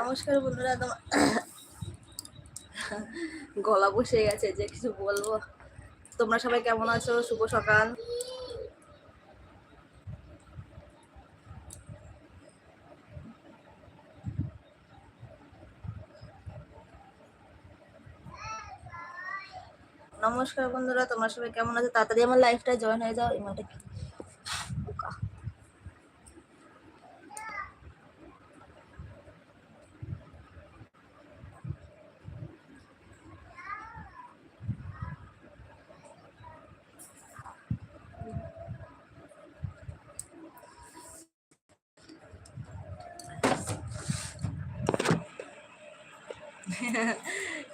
নমস্কার বন্ধুরা তোমার গলা বসে গেছে, যে কিছু বলব। তোমরা সবাই কেমন আছো? শুভ সকাল। নমস্কার বন্ধুরা, তোমরা সবাই কেমন আছো? তাড়াতাড়ি আমার লাইফটা জয়েন হয়ে যাও ইমাটা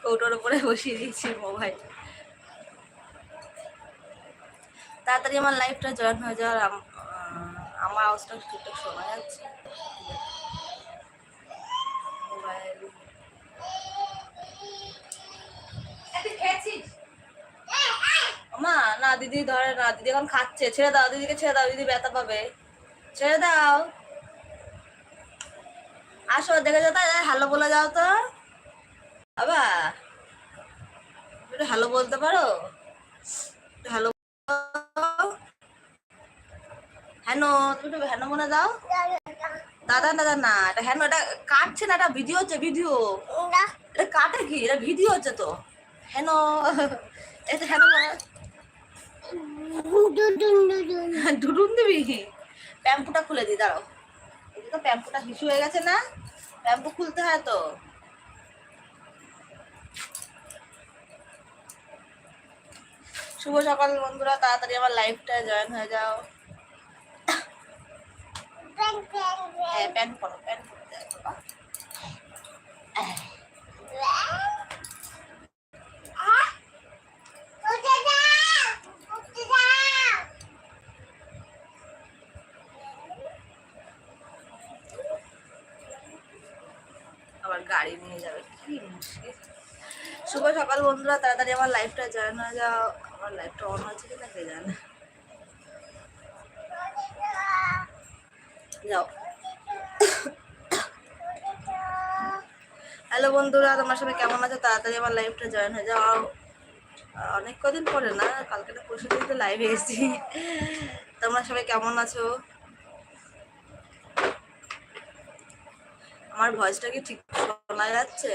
কৌটোর উপরে বসিয়ে দিয়েছি মোবাইল তাড়াতাড়ি আমার লাইফটা জয়েন হয়ে যাওয়ার আমার আওয়াজটা ঠিকঠাক শোনা যাচ্ছে। মোবাইল। মা না দিদি ধরে না দিদি এখন খাচ্ছে। ছেড়ে দাও দিদিকে ছেড়ে দাও দিদি ব্যথা পাবে। ছেড়ে দাও। আসো দেখে যাও তাই হ্যালো বলে যাও তো। বাবা একটু হ্যালো বলতে পারো? হ্যালো হ্যানো তুমি একটু হ্যানো মনে দাও। দাদা দাদা না এটা হ্যানো এটা কাটছে না এটা ভিডিও হচ্ছে ভিডিও এটা কাটে কি? এটা ভিডিও হচ্ছে তো। হ্যানো এটা হ্যানো ডুডুন দিবি? প্যাম্পুটা খুলে দি দাঁড়াও। এই তো প্যাম্পুটা হিসু হয়ে গেছে না? প্যাম্পু খুলতে হয় তো। শুভ সকাল বন্ধুরা, তাড়াতাড়ি আমার লাইফটা জয়েন হয়ে যাও। হ্যাঁ প্যান্ট আবার গাড়ি নিয়ে যাবে, কি মুশকিল। শুভ সকাল বন্ধুরা, তাড়াতাড়ি আমার লাইফটা জয়েন হয়ে যাও। আমার অন হয়েছে কিনা কে জানে। যাও। হ্যালো বন্ধুরা, তোমার সবাই কেমন আছো? তাড়াতাড়ি আমার লাইফটা জয়েন হয়ে যাও। অনেক কদিন পরে না, কালকে তো পরশু দিন তো লাইভে এসেছি। তোমরা সবাই কেমন আছো? আমার ভয়েসটা কি ঠিক শোনা যাচ্ছে?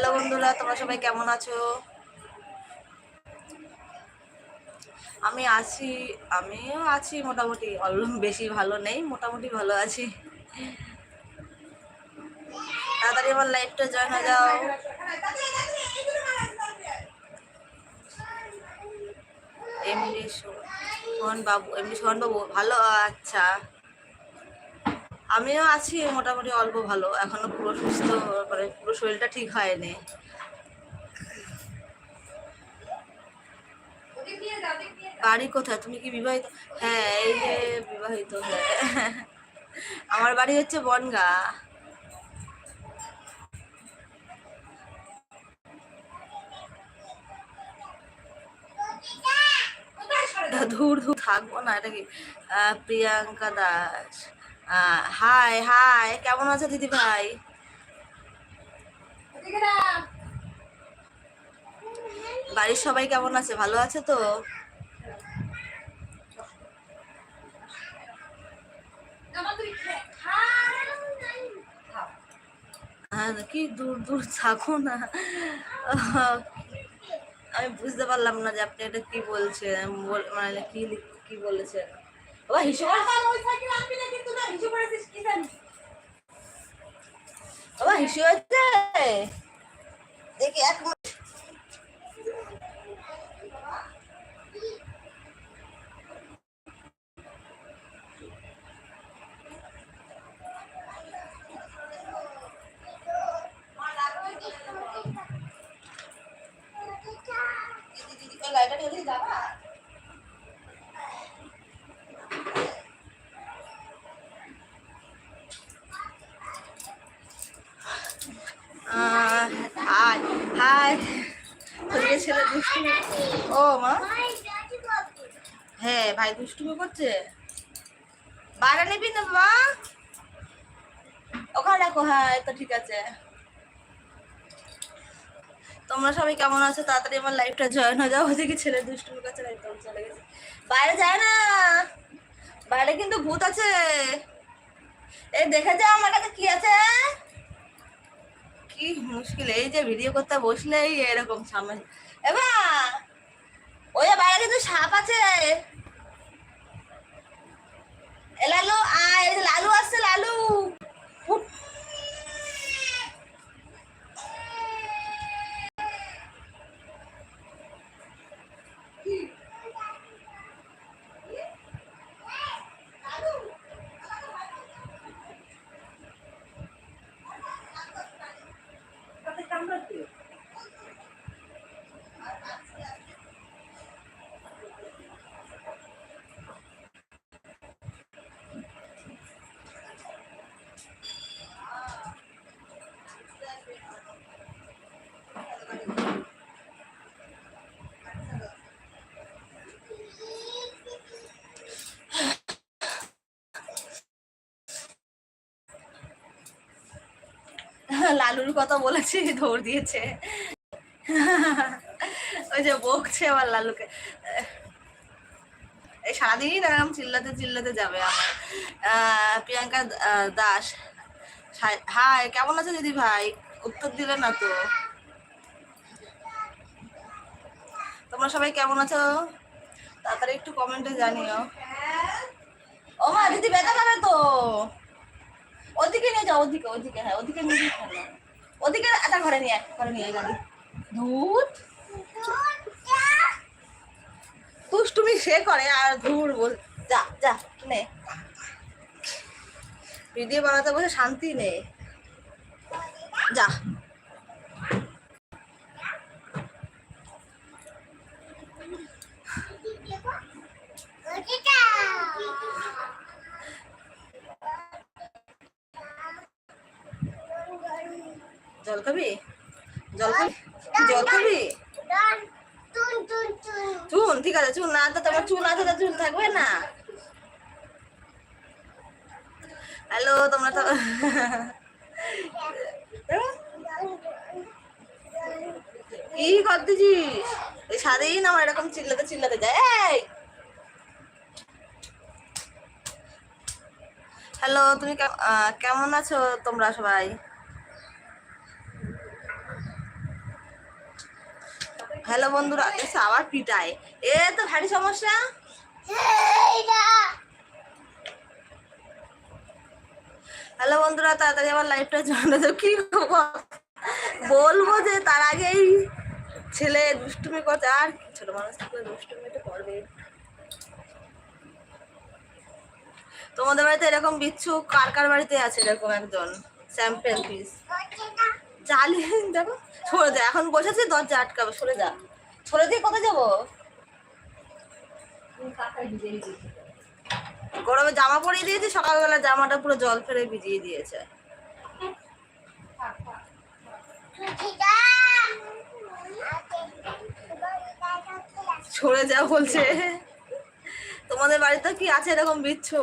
হ্যালো বন্ধুরা, তোমরা সবাই কেমন আছো? আমি আছি, আমিও আছি মোটামুটি, অল্প বেশি ভালো নেই, মোটামুটি ভালো আছি। তাড়াতাড়ি আমার লাইফটা জয়েন হয়ে যাও। এমনি সোহন বাবু এমনি সোহন বাবু, ভালো? আচ্ছা। আমিও আছি মোটামুটি অল্প ভালো, এখনও পুরো সুস্থ মানে পুরো শরীরটা ঠিক হয়নি। বাড়ি কোথায়? তুমি কি বিবাহিত? হ্যাঁ এই যে বিবাহিত হ্যাঁ। আমার বাড়ি হচ্ছে বনগা। ধুর ধুর, থাকব না, এটা কি? প্রিয়াঙ্কা দাস। হাই হাই কেমন আছো দিদি ভাই? বাড়ির সবাই কেমন আছে? ভালো আছে তো? হ্যাঁ কি দূর দূর থাকো না। আমি বুঝতে পারলাম না যে আপনি এটা কি বলছেন, বল- মানে কি কি বলেছেন। বাবা হিসেব বাবা হিসেব হচ্ছে দেখি এক মিনিট ওই লাইটটা জ্বলিয়ে যাবা হাই ছেলে দুষ্টু ও, মা। হ্যাঁ ভাই দুষ্টুমি করছে। নিবি না বাবা ওখানে হ্যাঁ তো ঠিক আছে। তোমরা সবাই কেমন আছো? তাড়াতাড়ি আমার লাইফটা জয়েন হয়ে যাও। ওদিকে ছেলে দুষ্টুমি করছে একদম চলে গেছে। বাইরে যায় না। বাইরে কিন্তু ভূত আছে। এই দেখে যাও আমার কাছে কি আছে কি মুশকিল, এই যে ভিডিও করতে বসলেই এরকম সামনে। এবার, ওই বাইরে কিন্তু সাপ আছে এ লালু আয় এই যে লালু আসছে লালু উঠ। লালুর কথা বলেছি, দৌড় দিয়েছে। ওই যে বকছে আবার লালুকে। এই সারাদিনই এরকম চিল্লাতে চিল্লাতে যাবে আমার প্রিয়াঙ্কা দাস। হাই কেমন আছো দিদি ভাই? উত্তর দিলে না তো। তোমরা সবাই কেমন আছো? তাড়াতাড়ি একটু কমেন্টে জানিও। ও মা দিদি ব্যথা পাবে তো। ওদিকে নিয়ে যাও, ওদিকে ওদিকে হ্যাঁ ওদিকে নিয়ে গিয়ে ওদিকে একটা ঘরে নিয়ে ঘরে নিয়ে গাড়ি। ধুর। তুষ্টুমি সে করে, আর ধুর বল, যা যা, নে। ভিডিও বানাতে বসে শান্তি নেই। যা। খাবি? জল জল খাবি? চুন, ঠিক আছে, চুন, না তো তোমার চুন আছে তো চুন থাকবে না। হ্যালো তোমরা তো কি করতেছিস? এই সারাদিন আমার এরকম চিল্লাতে চিল্লাতে যায়। হ্যালো তুমি কেমন আছো তোমরা সবাই? হ্যালো বন্ধুরা, এসে আবার পিটায় এ তো ভারী সমস্যা। হ্যালো বন্ধুরা, তাড়াতাড়ি আমার লাইফটা জানা তো কি? বলব? যে তার আগেই ছেলে দুষ্টুমি করছে। আর ছোট মানুষ দুষ্টুমি তো করবে তোমাদের বাড়িতে এরকম বিচ্ছু কার কার বাড়িতে আছে এরকম একজন? স্যাম্পেল পিস জালি দেখো, সরে যা এখন বসেছি, দরজা আটকাবে, সরে যা। সরে দিয়ে কোথায় যাব? গরমে জামা পরিয়ে দিয়েছি, সকালবেলা জামাটা পুরো জল ফেলে ভিজিয়ে দিয়েছে। সরে যা বলছে। তোমাদের বাড়িতে কি আছে এরকম বিচ্ছু?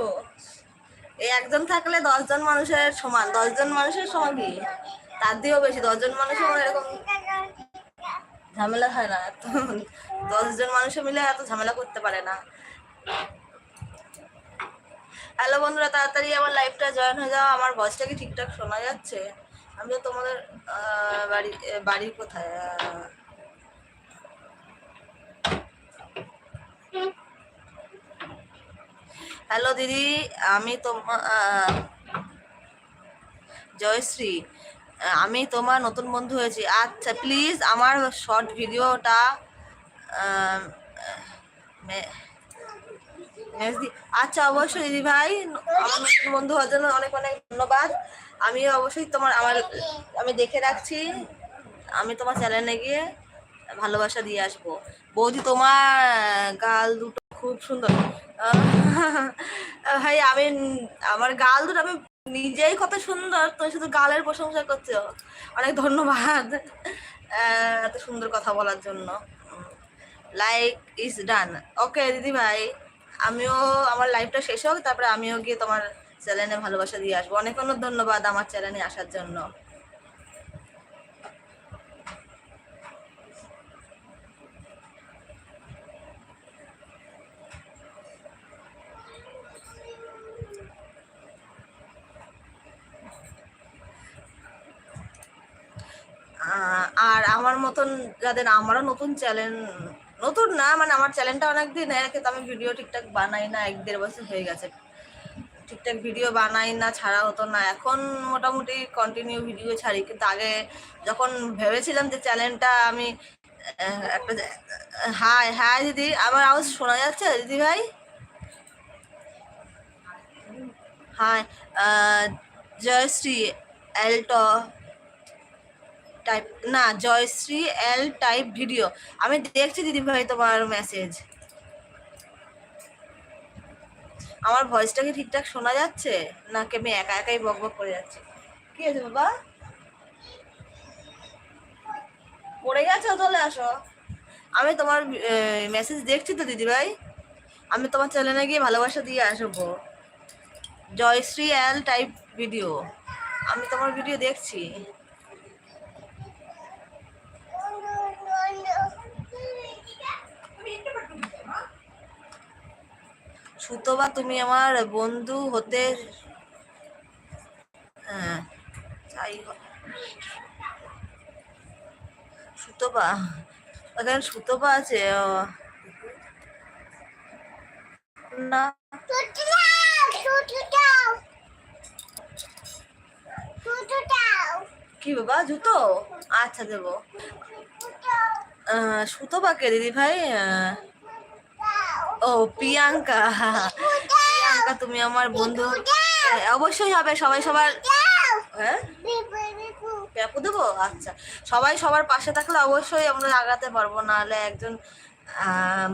এই একজন থাকলে দশজন মানুষের সমান। দশজন মানুষের সমান কি? তার দিয়েও বেশি, দশজন মানুষের মনে এরকম ঝামেলা হয় না। এত দশজন মানুষে মিলে এত ঝামেলা করতে পারে না। হ্যালো বন্ধুরা, তাড়াতাড়ি আমার লাইভটা জয়েন হয়ে যাও। আমার ভয়েসটা কি ঠিকঠাক শোনা যাচ্ছে? আমি তো তোমাদের বাড়ি বাড়ি কোথায়? হ্যালো দিদি, আমি তোমার জয়শ্রী। আমি তোমার নতুন বন্ধু হয়েছি। আচ্ছা প্লিজ আমার শর্ট ভিডিওটা আচ্ছা অবশ্যই দিদি ভাই, আমার নতুন বন্ধু হওয়ার জন্য অনেক অনেক ধন্যবাদ। আমি অবশ্যই তোমার, আমার, আমি দেখে রাখছি। আমি তোমার চ্যানেলে গিয়ে ভালোবাসা দিয়ে আসব। বৌদি, তোমার গাল দুটো খুব সুন্দর। ভাই, আমি, আমার গাল দুটো আমি নিজেই কত সুন্দর, তুমি শুধু গালের প্রশংসা করছ। অনেক ধন্যবাদ এত সুন্দর কথা বলার জন্য। লাইক ইজ ডান ওকে দিদি ভাই, আমিও আমার লাইফটা শেষ হোক, তারপরে আমিও গিয়ে তোমার চ্যানেলে ভালোবাসা দিয়ে আসব। অনেক অনেক ধন্যবাদ আমার চ্যানেলে আসার জন্য। আর আমার মতন যাদের আমারও নতুন চ্যানেল নতুন না মানে আমার চ্যানেলটা অনেক দিন কিন্তু আমি ভিডিও ঠিকঠাক বানাই না, এক দেড় বছর হয়ে গেছে। ঠিকঠাক ভিডিও বানাই না, ছাড়া হতো না। এখন মোটামুটি কন্টিনিউ ভিডিও ছাড়ি, কিন্তু আগে যখন ভেবেছিলাম যে চ্যানেলটা আমি একটা হাই হ্যাঁ দিদি, আমার আওয়াজ শোনা যাচ্ছে দিদি ভাই? হাই জয়শ্রী এলটো টাইপ না, জয়শ্রী এল টাইপ ভিডিও আমি দেখছি দিদি ভাই তোমার মেসেজ আমার ভয়েসটা কি ঠিকঠাক শোনা যাচ্ছে? নাকি আমি একা একাই বক বক করে যাচ্ছি? কি আছে বাবা? পড়ে গেছো চলে আসো। আমি তোমার মেসেজ দেখছি তো দিদি ভাই আমি তোমার চ্যানেলে গিয়ে ভালোবাসা দিয়ে আসব। জয়শ্রী এল টাইপ ভিডিও আমি তোমার ভিডিও দেখছি। সুতবা তুমি আমার বন্ধু হতে হ্যাঁ সুতপা এখানে সুতপা আছে না। কি বাবা জুতো? আচ্ছা দেবো। আহ, সুতপাকে দিদি ভাই ও প্রিয়াঙ্কা। প্রিয়াঙ্কা তুমি আমার বন্ধু। হ্যাঁ, অবশ্যই হবে সবাই সবার হ্যাঁ? পেপু দেবো? আচ্ছা। সবাই সবার পাশে থাকলে অবশ্যই আমরা আগাতে পারব নাহলে একজন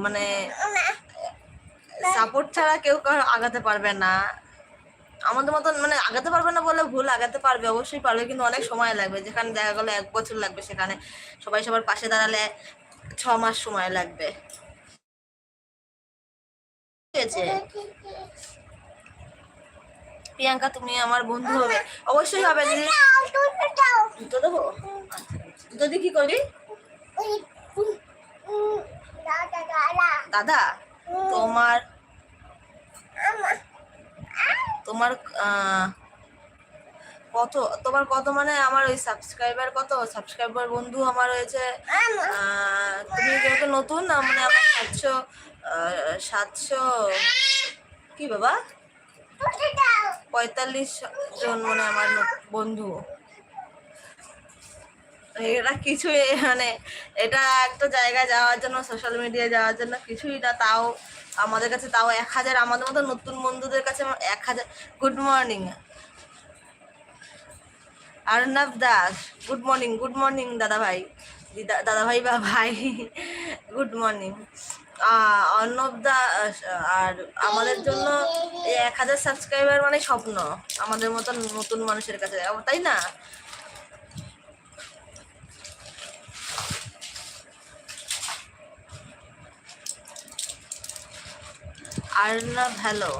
মানে সাপোর্ট ছাড়া কেউ আগাতে পারবে না। আমাদের মতন মানে আগাতে পারবে না বলে ভুল আগাতে পারবে অবশ্যই পারবে কিন্তু অনেক সময় লাগবে। যেখানে দেখা গেলো এক বছর লাগবে সেখানে সবাই সবার পাশে দাঁড়ালে ছ মাস সময় লাগবে। আছে প্রিয়াঙ্কা তুমি আমার বন্ধু হবে। অবশ্যই হবে দিদি জুতো দেবো? আচ্ছা, কি করি দাদা তোমার তোমার কত তোমার কত মানে আমার ওই সাবস্ক্রাইবার কত? সাবস্ক্রাইবার বন্ধু আমার হয়েছে তুমি যেহেতু নতুন মানে আমার আহ, সাতশো কি বাবা? পঁয়তাল্লিশ জন মানে আমার বন্ধু। এটা কিছুই মানে এটা একটা জায়গায় যাওয়ার জন্য সোশ্যাল মিডিয়ায় যাওয়ার জন্য কিছুই না, তাও আমাদের কাছে তাও এক হাজার, আমাদের মতো নতুন বন্ধুদের কাছে এক হাজার good morning Arnab Das good morning good morning দাদা ভাই দাদা ভাই বা ভাই গুড মর্নিং অর্ণব দাস আর আমাদের জন্য এক হাজার সাবস্ক্রাইবার মানে স্বপ্ন। আমাদের মতন নতুন মানুষের কাছে। তাই না? আর না ভালো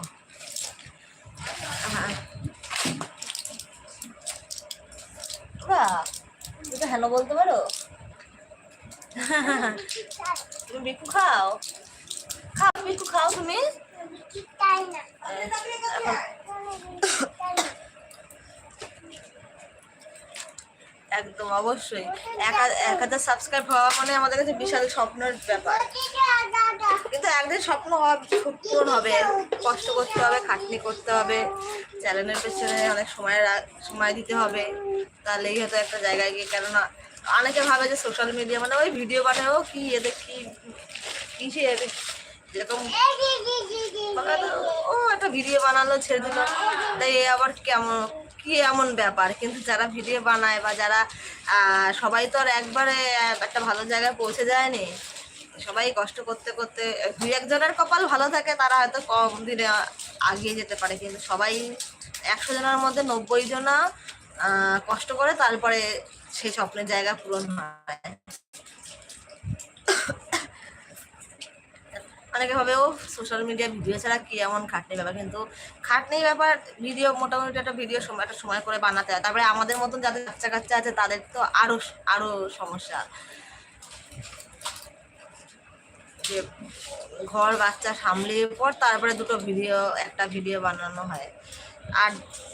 হ্যাঁ হ্যালো বলতে পারো? তুমি বিকু খাও খাও বিকু খাও তুমি? একদম, অবশ্যই। এক হাজার সাবস্ক্রাইব হওয়া মানে আমাদের কাছে বিশাল স্বপ্নের ব্যাপার। কিন্তু একদিন স্বপ্ন হওয়া পূরণ হবে। কষ্ট করতে হবে, খাটনি করতে হবে। চ্যানেলের পেছনে অনেক সময় সময় দিতে হবে। তাহলেই হয়তো একটা জায়গায় গিয়ে কেননা অনেকে ভাবে যে সোশ্যাল মিডিয়া মানে ওই ভিডিও বানাও কি এদের কি কিসে এদের যেরকম ও একটা ভিডিও বানালো, ছেড়ে দিল। তাই আবার কেমন, কি এমন ব্যাপার? কিন্তু যারা ভিডিও বানায় বা যারা সবাই তো আর একবারে একটা ভালো জায়গায় পৌঁছে যায়নি। সবাই কষ্ট করতে করতে, দুই একজনের কপাল ভালো থাকে, তারা হয়তো কম দিনে আগিয়ে যেতে পারে। কিন্তু সবাই একশো জনের মধ্যে নব্বই জনা কষ্ট করে তারপরে সেই স্বপ্নের জায়গা পূরণ হয়। অনেকে ভাবে ও সোশ্যাল মিডিয়া ভিডিও ছাড়া কি এমন খাটনি ব্যাপার? কিন্তু খাটনি ব্যাপার ভিডিও মোটামুটি একটা ভিডিও সময় একটা সময় করে বানাতে হয়। তারপরে আমাদের মতন যাদের বাচ্চা কাচ্চা আছে, তাদের তো আরও আরও সমস্যা। যে ঘর, বাচ্চা সামলিয়ে পর তারপরে দুটো ভিডিও একটা ভিডিও বানানো হয়। আর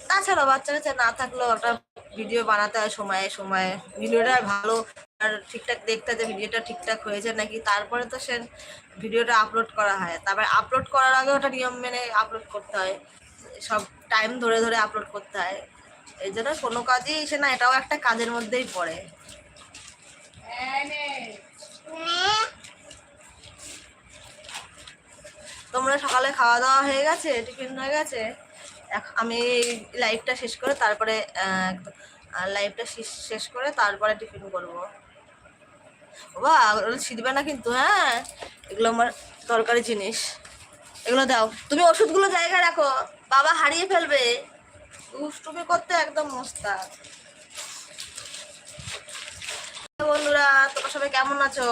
তাছাড়া বাচ্চা কাচ্চা না থাকলেও একটা ভিডিও বানাতে হয় সময়ে সময়ে। ভিডিওটা ভালো আর ঠিকঠাক দেখতে যে ভিডিওটা ঠিকঠাক হয়েছে নাকি, তারপরে তো সে ভিডিওটা আপলোড করা হয়। তারপরে আপলোড করার আগে ওটা নিয়ম মেনে আপলোড করতে হয়। সব টাইম ধরে ধরে আপলোড করতে হয়। এই জন্য কোনো কাজই সে না, এটাও একটা কাজের মধ্যেই পড়ে। তোমরা সকালে খাওয়া দাওয়া হয়ে গেছে? টিফিন হয়ে গেছে? আমি লাইভটা শেষ করে তারপরে লাইভটা শেষ করে তারপরে টিফিন করব। বাবা, ওগুলো ছিঁড়বে না কিন্তু হ্যাঁ? এগুলো আমার দরকারি জিনিস। এগুলো দাও। তুমি ওষুধগুলো জায়গায় রাখো। বাবা হারিয়ে ফেলবে। দুষ্টুমি করতে একদম মোস্তাক বন্ধুরা, তোমরা সবাই কেমন আছো?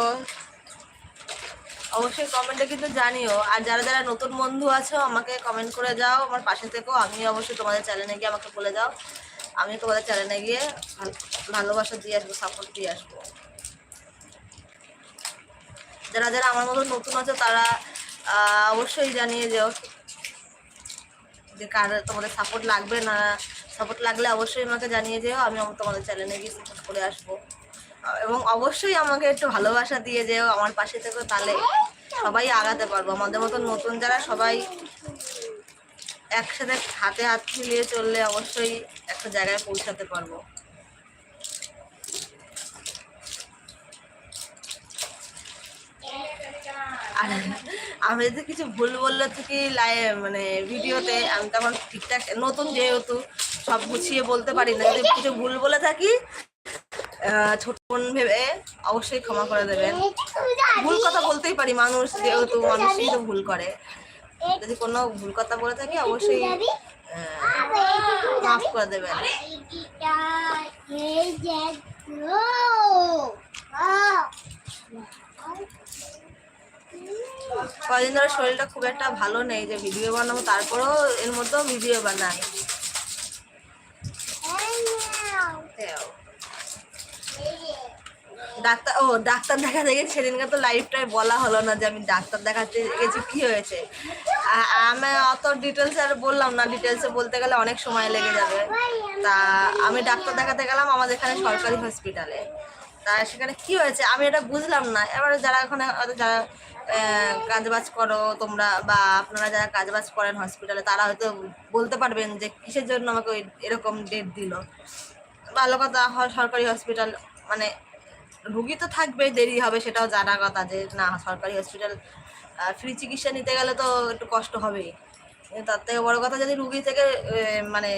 অবশ্যই কমেন্টে কিন্তু জানিও। আর যারা যারা নতুন বন্ধু আছো, আমাকে কমেন্ট করে যাও। আমার পাশে থেকো। আমি অবশ্যই তোমাদের চ্যানেলে গিয়ে আমাকে বলে যাও। আমি তোমাদের চ্যানেলে গিয়ে ভালো- ভালোবাসা দিয়ে আসব সাপোর্ট দিয়ে আসব। যারা যারা আমার মতো নতুন আছে, তারা অবশ্যই জানিয়ে যাও যে কার তোমাদের সাপোর্ট লাগবে না। সাপোর্ট লাগলে অবশ্যই আমাকে জানিয়ে যেও। আমি তোমাদের চ্যানেলে গিয়ে সাপোর্ট করে আসব। এবং অবশ্যই আমাকে একটু ভালোবাসা দিয়ে যেও আমার পাশে থেকে, তাহলে সবাই আগাতে পারব। আমাদের মতন নতুন যারা সবাই একসাথে হাতে হাত মিলিয়ে চললে অবশ্যই একটা জায়গায় পৌঁছাতে পারব। আর আমি যদি কিছু ভুল বললে থেকে লাই মানে ভিডিওতে, আমি তখন ঠিকঠাক, নতুন যেহেতু সব গুছিয়ে বলতে পারি না। যদি কিছু ভুল বলে থাকি ছোট বোন ভেবে অবশ্যই ক্ষমা করে দেবেন। ভুল কথা বলতেই পারি মানুষ যেহেতু মানুষই তো ভুল করে। যদি কোনো ভুল কথা বলে থাকি অবশ্যই মাফ করে দেবেন। কদিন ধরে শরীরটা খুব একটা ভালো নেই যে ভিডিও বানাবো তারপরেও এর মধ্যেও ভিডিও বানাই। দেও। ডাক্তার, ও, ডাক্তার দেখাতে গেছি সেদিনকে তো লাইভটাই বলা হলো না যে আমি ডাক্তার দেখাতে গেছি, কি হয়েছে? আমি অত ডিটেলস আর বললাম না ডিটেলসে বলতে গেলে অনেক সময় লেগে যাবে। তা আমি ডাক্তার দেখাতে গেলাম আমাদের এখানে সরকারি হসপিটালে তা সেখানে কি হয়েছে? আমি এটা বুঝলাম না। এবারে যারা হয়তো যারা কাজবাজ করো তোমরা বা আপনারা যারা কাজবাজ করেন হসপিটালে তারা হয়তো বলতে পারবেন যে কিসের জন্য আমাকে এরকম ডেট দিল। ভালো কথা সরকারি হসপিটাল মানে রুগী তো থাকবেই, দেরি হবে, সেটাও জানা কথা যে না, সরকারি হসপিটাল ফ্রি চিকিৎসা নিতে গেলে তো একটু কষ্ট হবেই। তার থেকে বড় কথা যদি রুগী থেকে মানে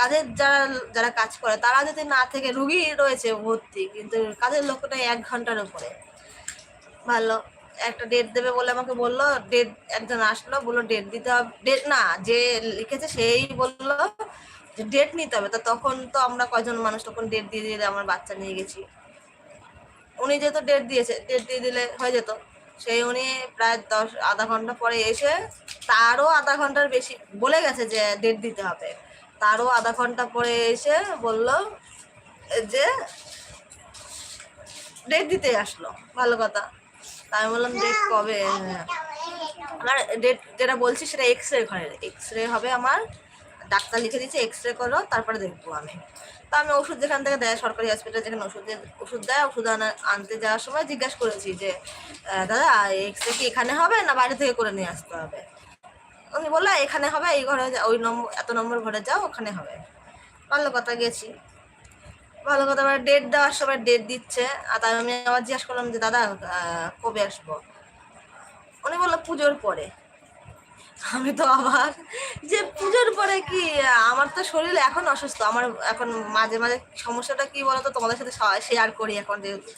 কাজের যারা যারা কাজ করে, তারা যদি না থেকে রুগী রয়েছে ভর্তি, কিন্তু কাজের লোকটা এক ঘণ্টার উপরে। ভালো, একটা ডেট দেবে বলে আমাকে বলল ডেট একজন আসলো, বলল ডেট দিতে হবে ডেট না, যে লিখেছে সেই বলল যে ডেট নিতে হবে। তো তখন তো আমরা কয়জন মানুষ, তখন ডেট দিয়ে দিয়ে আমার বাচ্চা নিয়ে গেছি। উনি যেহেতু ডেট দিয়েছে ডেট দিয়ে দিলে হয়ে যেত। সেই উনি প্রায় দশ, আধা ঘণ্টা পরে এসে তারও আধা ঘণ্টার বেশি বলে গেছে যে ডেট দিতে হবে। তারও আধা ঘণ্টা পরে এসে বলল যে ডেট দিতে আসলো, ভালো কথা। তা আমি বললাম ডেট কবে? হ্যাঁ। আমার ডেট যেটা বলছি সেটা এক্স রে ঘরের এক্স রে হবে আমার ডাক্তার লিখে দিচ্ছে এক্স রে করো, তারপরে দেখব আমি। তা আমি ওষুধ যেখান থেকে দেয়, সরকারি হসপিটাল যেখানে ওষুধ ওষুধ দেয়, ওষুধ আনা- আনতে যাওয়ার সময় জিজ্ঞাসা করেছি যে দাদা এক্স রে কি এখানে হবে না বাইরে থেকে করে নিয়ে আসতে হবে? উনি বলল এখানে হবে, এই ঘরে ওই নম্বর, এত নম্বর ঘরে যাও, ওখানে হবে। ভালো কথা, গেছি। ভালো কথা, এবার ডেট দেওয়ার সময় ডেট দিচ্ছে, আর তাই আমি আবার জিজ্ঞাসা করলাম যে, দাদা কবে আসব? উনি বলল পুজোর পরে। আমি তো আবার যে পুজোর পরে কি, আমার তো শরীর এখন অসুস্থ। আমার এখন মাঝে মাঝে সমস্যাটা কি বলতো, তোমাদের সাথে শেয়ার করি এখন যেহেতু।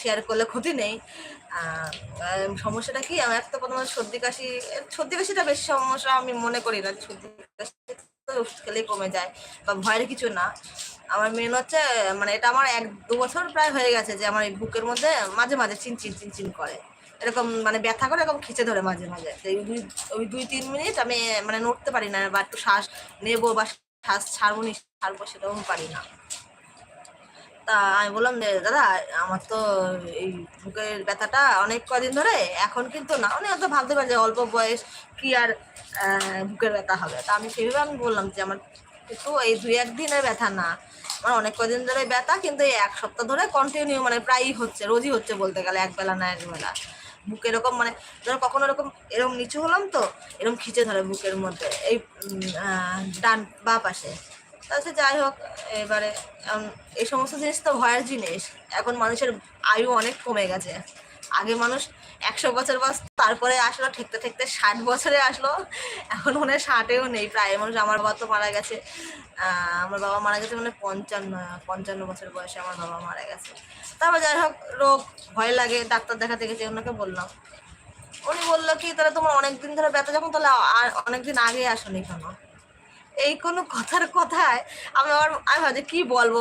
শেয়ার করলে ক্ষতি নেই। সমস্যাটা কি আমার একটা প্রথমে সর্দি কাশি, সর্দি কাশিটা বেশি সমস্যা আমি মনে করি না। সর্দি কাশি তো ওষুধ খেলেই কমে যায়, বা ভয়ের কিছু না। আমার মেন হচ্ছে মানে এটা আমার এক দু বছর প্রায় হয়ে গেছে যে আমার এই বুকের মধ্যে মাঝে মাঝে চিনচিন চিনচিন করে। এরকম মানে ব্যথা করে এরকম খিচে ধরে মাঝে মাঝে। দুই ওই দুই, তিন মিনিট আমি মানে নড়তে পারি না বা একটু শ্বাস নেব বা শ্বাস ছাড়বো নি, ছাড়বো সেটাও পারি না। তা আমি বললাম যে, দাদা, আমার তো এই বুকের ব্যথাটা অনেক কদিন ধরে, এখন কিন্তু না অনেক হয়তো ভাবতে পারে যে অল্প বয়স কি আর বুকের ব্যথা হবে। তা আমি সেইভাবে আমি বললাম যে, আমার কিন্তু এই দুই একদিনের ব্যথা না। আমার অনেক কদিন ধরে ব্যথা, কিন্তু এই এক সপ্তাহ ধরে কন্টিনিউ মানে প্রায়ই হচ্ছে, রোজই হচ্ছে বলতে গেলে একবেলা না একবেলা বুক এরকম মানে ধরো কখনো এরকম এরকম নিচু হলাম তো, এরকম খিচে ধরে বুকের মধ্যে, এই ডান বা পাশে। তাহলে যাই হোক, এবারে এই সমস্ত জিনিস তো ভয়ের জিনিস। এখন মানুষের আয়ু অনেক কমে গেছে। আগে মানুষ একশো বছর বয়স, তারপরে আসলো, ঠেকতে ঠেকতে ষাট বছরে আসলো। এখন মনে হয় ষাটেও নেই, প্রায়। মানুষ আমার বাবা তো মারা গেছে। আমার বাবা মারা গেছে মানে পঞ্চান্ন পঞ্চান্ন বছর বয়সে আমার বাবা মারা গেছে। তারপর যাই হোক, রোগ, ভয় লাগে, ডাক্তার দেখাতে গেছে, ওনাকে বললাম। উনি বলল কি, তাহলে তোমার অনেকদিন ধরে ব্যথা, যখন তাহলে আর অনেকদিন আগে আসনি কেন? এই কোনো কথার কথায় আমি আবার আমি ভাবছি, কি বলব?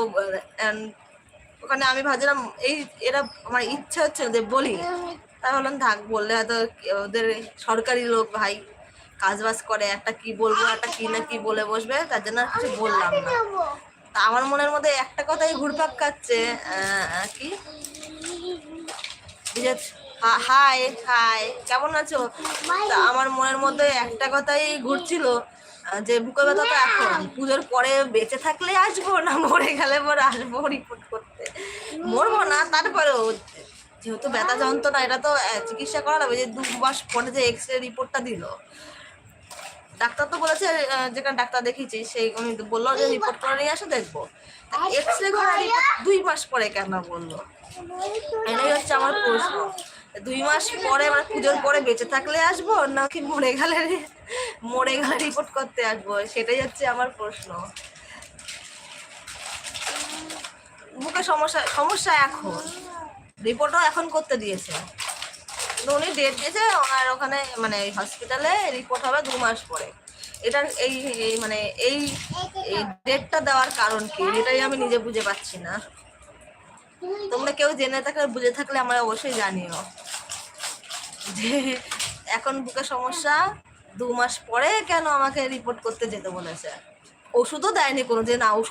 ওখানে আমি ভাবছিলাম এই এরা আমার ইচ্ছা হচ্ছে যে বলি। তাই বললাম থাক বললে হয়তো ওদের সরকারি লোক ভাই কাজ বাজ করে একটা কি বলব একটা কি না কি বলে বসবে তার জন্য কিছু বললাম না। তা আমার মনের মধ্যে একটা কথাই ঘুরপাক আহ, কি? হাই হাই কেমন আছো? আমার মনের মধ্যে একটা কথাই ঘুরছিল যে বুকে ব্যথা তো এখন, পুজোর পরে বেঁচে থাকলে আসব না? মরে গেলে পরে আসব রিপোর্ট করতে। মরবো না, তারপরেও যেহেতু ব্যথা যন্ত্রণা এটা তো চিকিৎসা করা লাগবে যে দু মাস পরে যে এক্স রে রিপোর্টটা দিল। ডাক্তার তো বলেছে যেখানে ডাক্তার দেখিয়েছি, সেই উনি বলল যে রিপোর্ট করে নিয়ে আসো, দেখব। এক্স রে করা দুই মাস পরে কেন বলল? এটাই হচ্ছে আমার প্রশ্ন। দুই মাস পরে মানে পুজোর পরে বেঁচে থাকলে আসব নাকি মরে গেলে মরে গেলে রিপোর্ট করতে আসব? সেটাই হচ্ছে আমার প্রশ্ন। বুকে সমস্যা সমস্যা এখন। রিপোর্টও এখন করতে দিয়েছে। উনি ডেট দিয়েছে ওনার ওখানে মানে হসপিটালে রিপোর্ট হবে দু মাস পরে। এটার এই মানে এই ডেটটা দেওয়ার কারণ কি? এটাই আমি নিজে বুঝে পাচ্ছি না। তোমরা কেউ জেনে থাকলে বুঝে থাকলে আমার অবশ্যই জানিও। যে এখন বুকে সমস্যা, দু মাস পরে কেন আমাকে রিপোর্ট করতে যেতে বলেছে? ওষুধও দেয়নি কোনো, যে না, ওষুধ